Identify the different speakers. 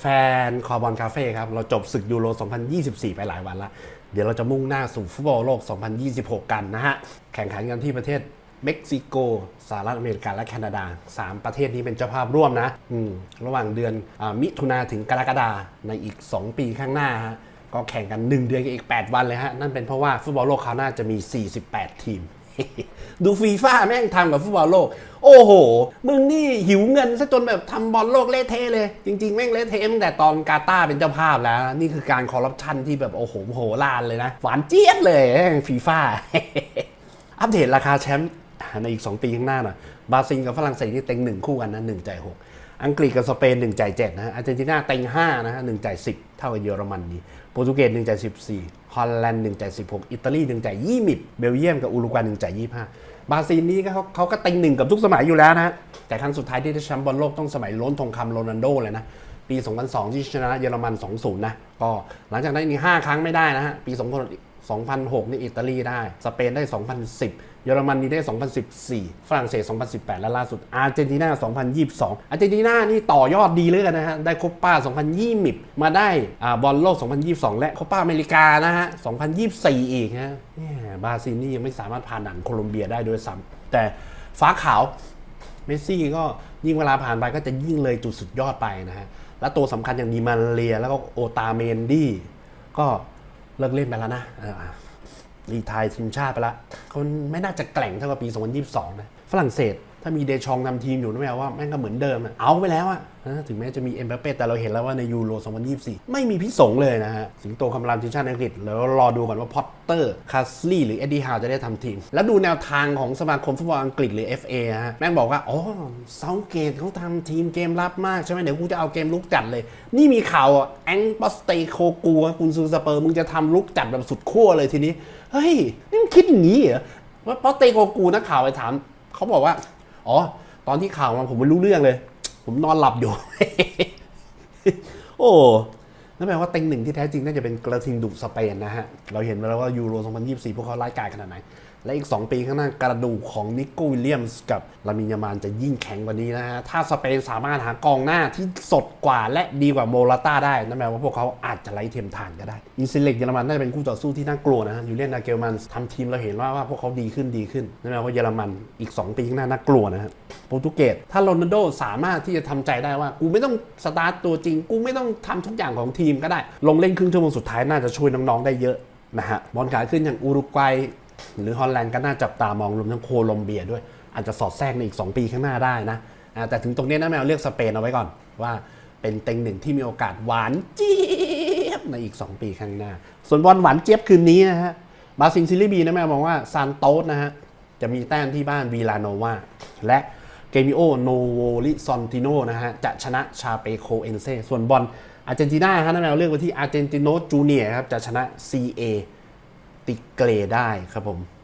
Speaker 1: แฟนๆ คอบอลคาเฟ่ครับ เราจบศึกยูโร 2024 ไปหลายวันละ เดี๋ยวเราจะมุ่งหน้าสู่ฟุตบอลโลก 2026 กันนะฮะ แข่งขันกันที่ประเทศเม็กซิโก สหรัฐอเมริกา และแคนาดา 3 ประเทศนี้เป็นเจ้าภาพร่วมนะอืระหว่างเดือนอมิถุนาถึงกรกฎาในอีก 2 ปีข้างหน้าฮะ ก็แข่งกัน 1 เดือนกับอีก 8 วันเลยฮะ นั่นเป็นเพราะว่าฟุตบอลโลกคราวหน้าจะมี 48 ทีม ดูฟีฟ่าแม่งทำกับฟุตบอลโลก โอ้โห มึงนี่หิวเงินซะจนแบบทำบอลโลกเละเทะเลย จริง ๆ แม่งเละเทะตั้งแต่ตอนกาตาร์เป็นเจ้าภาพแล้ว นี่คือการคอร์รัปชันที่แบบโอ้โหโหรานเลยนะ หวานเจี๊ยบเลยฟีฟ่าอัปเดตราคาแชมป์ในอีก 2 ปีข้างหน้าหน่อยบราซิลกับฝรั่งเศสนี่เต็งหนึ่งคู่กันนะหนึ่งใจหก อังกฤษกับสเปนหนึ่งจ่ายเจ็ดนะฮะอาร์เจนตินาเต็งห้านะฮะหนึ่งจ่ายสิบเท่ากับเยอรมันนีโปรตุเกสหนึ่งจ่ายสิบสี่ฮอลแลนด์หนึ่งจ่ายสิบหกอิตาลีหนึ่งจ่ายยี่สิบเบลเยียมกับอุรุกวัยหนึ่งจ่ายยี่ห้าบราซิลนี่ก็เขาเขาก็เต็งหนึ่งกับทุกสมัยอยู่แล้วนะฮะแต่ครั้งสุดท้ายที่ได้แชมป์บอลโลกต้องสมัยล้นทองคำโรนัลโดเลยนะปี 2002 ที่ชนะเยอรมัน 2-0 นะ ก็หลังจากนั้นอีก5ครั้งไม่ได้นะฮะ ปี 2006 นี่อิตาลีได้ สเปนได้ 2010 เยอรมนีได้ 2014 ฝรั่งเศส 2018 และล่าสุดอาร์เจนตินา2022 อาร์เจนตินานี่ต่อยอดดีเลยกันนะฮะ ได้โคป้า 2020 มาได้อ่าบอลโลก 2022 และโคป้าอเมริกานะฮะ 2024 อีกฮะเนี่ยบราซิลนี่ยังไม่สามารถผ่านด่านโคลอมเบียได้โดยซ้ำแต่ฟ้าขาวเมสซี่ก็ยิ่งเวลาผ่านไปก็จะยิ่งเลยจุดสุดยอดไปนะฮะ และตัวสำคัญอย่างดีมาเรียแล้วก็โอตาเมนดี้ก็เลิกเล่นไปแล้วนะ รีไทายทีมชาติไปละเขาไม่น่าจะแกล่งเท่ากับปี 2022 นะ ฝรั่งเศส ถ้ามีเดชองนำทีมอยู่นะแม่ว่าแม่งก็เหมือนเดิมเอาไปแล้วอะถึงแม้จะมีเอ็มบัปเป้แต่เราเห็นแล้วว่าในยูโร 2024 ไม่มีพิสงเลยนะฮะ สิงโตคำรามทีมชาติอังกฤษ แล้วรอดูก่อนว่าพอตเตอร์คาสลีหรือเอ็ดดี้ฮาวจะได้ทำทีม แล้วดูแนวทางของสมาคมฟุตบอลอังกฤษหรือ FA ฮะ แม่งบอกว่า อ๋อเซาเกตเขาทำทีมเกมรับมากใช่ไหมเดี๋ยวกูจะเอาเกมลุกจัดเลย นี่มีข่าวอะแองปอสเตโคกูคุณซูสเปอร์มึงจะทำลุกจัดแบบสุดขั้วเลยทีนี้เฮ้ยนี่มึงคิดอย่างนี้เหรอว่าปอสเตโคกูนักข่าวไปถามเขาบอกว่า อ๋อ ตอนที่ข่าวมาผมไม่รู้เรื่องเลย ผมนอนหลับอยู่ โอ้นั่นแปลว่าเต็งหนึ่งที่แท้จริงน่าจะเป็นกระทิงดุสเปนนะฮะ เราเห็นมาแล้วว่ายูโร 2024 พวกเขาร้ายกายขนาดไหนและอีก 2 ปีข้างหน้ากระดูกของนิโก้วิลเลียมส์กับลามินยามานจะยิ่งแข็งกว่านี้นะฮะ ถ้าสเปนสามารถหากองหน้าที่สดกว่าและดีกว่าโมราต้าได้ นั่นแปลว่าพวกเขาอาจจะไล่เทียมทานก็ได้ อินซิเล็กเยอรมันน่าจะเป็นคู่ต่อสู้ที่น่ากลัวนะฮะยูเลียนนาเกลมันทำทีมเราเห็นว่าว่าพวกเขาดีขึ้นดีขึ้นนั่นแปลว่าเยอรมันอีก 2 ปีข้างหน้าน่ากลัวนะฮะโปรตุเกสถ้าโรนัลโดสามารถที่จะทำใจได้ว่า กูไม่ต้องสตาร์ตตัวจริง กูไม่ต้องทำทุกอย่างของทีมก็ได้ ลงเล่นครึ่งชั่วโมงสุดท้ายน่าจะช่วยน้องๆได้เยอะนะฮะบอลขาขึ้นอย่างอุรุกวัย หรือฮอลแลนด์ก็น่าจับตามองรวมทั้งโคลอมเบียด้วย อาจจะสอดแทรกในอีก 2 ปีข้างหน้าได้นะแต่ถึงตรงนี้นะแมวเลือกสเปนเอาไว้ก่อนว่าเป็นเต็งหนึ่งที่มีโอกาสหวานเจี๊ยบในอีก 2 ปีข้างหน้า ส่วนบอลหวานเจี๊ยบคืนนี้นะฮะบาซินซิลิบีนะแมวมองว่าซานโตสนะฮะจะมีแต้มที่บ้านวีลาโนวาและเกมิโอโนโวลิซอนติโนนะฮะจะชนะชาเปโคเอนเซส่วนบอลอาร์เจนตินาฮะนะแมวเลือกไว้ที่อาร์เจนติโนจูเนียครับจะชนะ CA ติเกรได้ครับผม